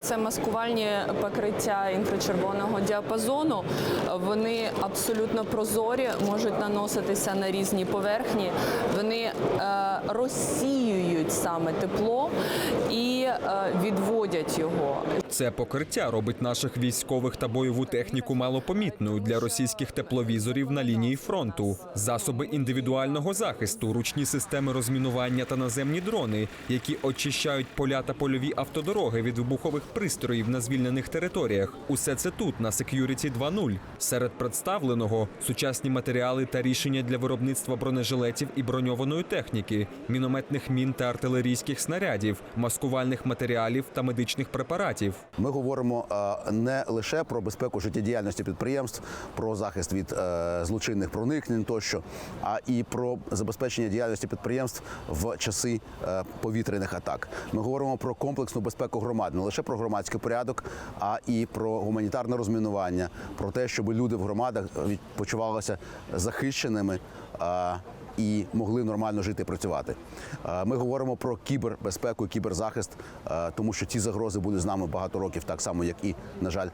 Це маскувальні покриття інфрачервоного діапазону. Вони абсолютно прозорі, можуть наноситися на різні поверхні. Вони е, розсіюють саме тепло і е, відводять його. Це покриття робить наших військових та бойову техніку малопомітною для російських тепловізорів на лінії фронту. Засоби індивідуального захисту, ручні системи розмінування та наземні дрони, які очищають поля та польові автодороги від вибухових пристроїв на звільнених територіях. Усе це тут на Security 2.0. Серед представленого сучасні матеріали та рішення для виробництва бронежилетів і броньованої техніки, мінометних мін та артилерійських снарядів, маскувальних матеріалів та медичних препаратів. Ми говоримо не лише про безпеку життєдіяльності підприємств, про захист від е, злочинних проникнень тощо, а і про забезпечення діяльності підприємств в часи е, повітряних атак. Ми говоримо про комплексну безпеку громад, не лише про громадський порядок, а і про гуманітарне розмінування, про те, щоб люди в громадах почувалися захищеними. і могли нормально жити і працювати. Ми говоримо про кібербезпеку кіберзахист, тому що ці загрози будуть з нами багато років, так само як і, на жаль,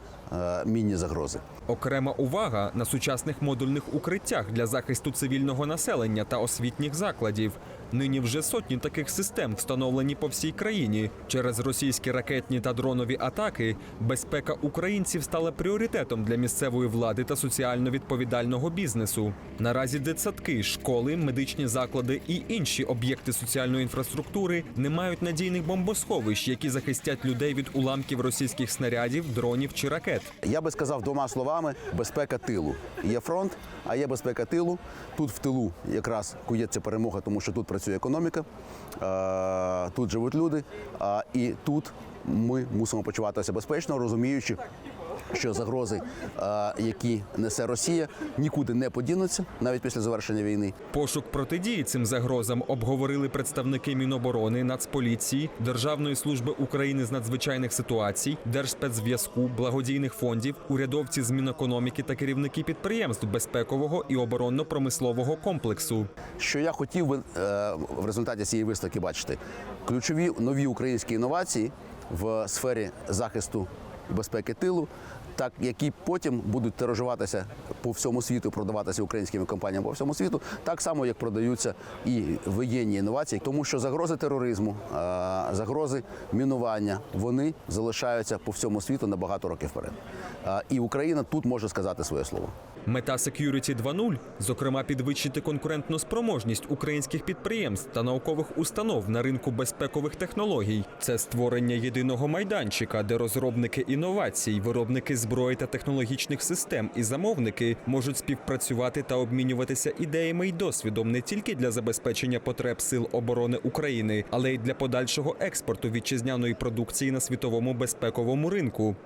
мінні загрози. Окрема увага на сучасних модульних укриттях для захисту цивільного населення та освітніх закладів. Нині вже сотні таких систем встановлені по всій країні. Через російські ракетні та дронові атаки безпека українців стала пріоритетом для місцевої влади та соціально відповідального бізнесу. Наразі дитсадки, школи, медичні заклади і інші об'єкти соціальної інфраструктури не мають надійних бомбосховищ, які захистять людей від уламків російських снарядів, дронів чи ракет. Я би сказав двома словами: безпека тилу. Є фронт, а є безпека тилу. Тут в тилу якраз кується перемога, тому що тут працює економіка, е, тут живуть люди, і тут ми мусимо почуватися безпечно, розуміючи. Що загрози, які несе Росія, нікуди не подінуться навіть після завершення війни. Пошук протидії цим загрозам обговорили представники Міноборони, Нацполіції, Державної служби України з надзвичайних ситуацій, Держспецзв'язку, благодійних фондів, урядовці з Мінекономіки та керівники підприємств безпекового і оборонно-промислового комплексу. Що я хотів би е, в результаті цієї виставки бачити? Ключові нові українські інновації в сфері захисту безпеки тилу, так які потім будуть тиражуватися по всьому світу, продаватися українськими компаніями по всьому світу, так само як продаються і воєнні інновації, тому що загрози тероризму, загрози мінування вони залишаються по всьому світу на багато років вперед. І Україна тут може сказати своє слово. Мета Security 2.0, зокрема, підвищити конкурентну спроможність українських підприємств та наукових установ на ринку безпекових технологій. Це створення єдиного майданчика, де розробники інновацій, виробники зброї та технологічних систем і замовники можуть співпрацювати та обмінюватися ідеями й досвідом не тільки для забезпечення потреб сил оборони України, але й для подальшого експорту вітчизняної продукції на світовому безпековому ринку.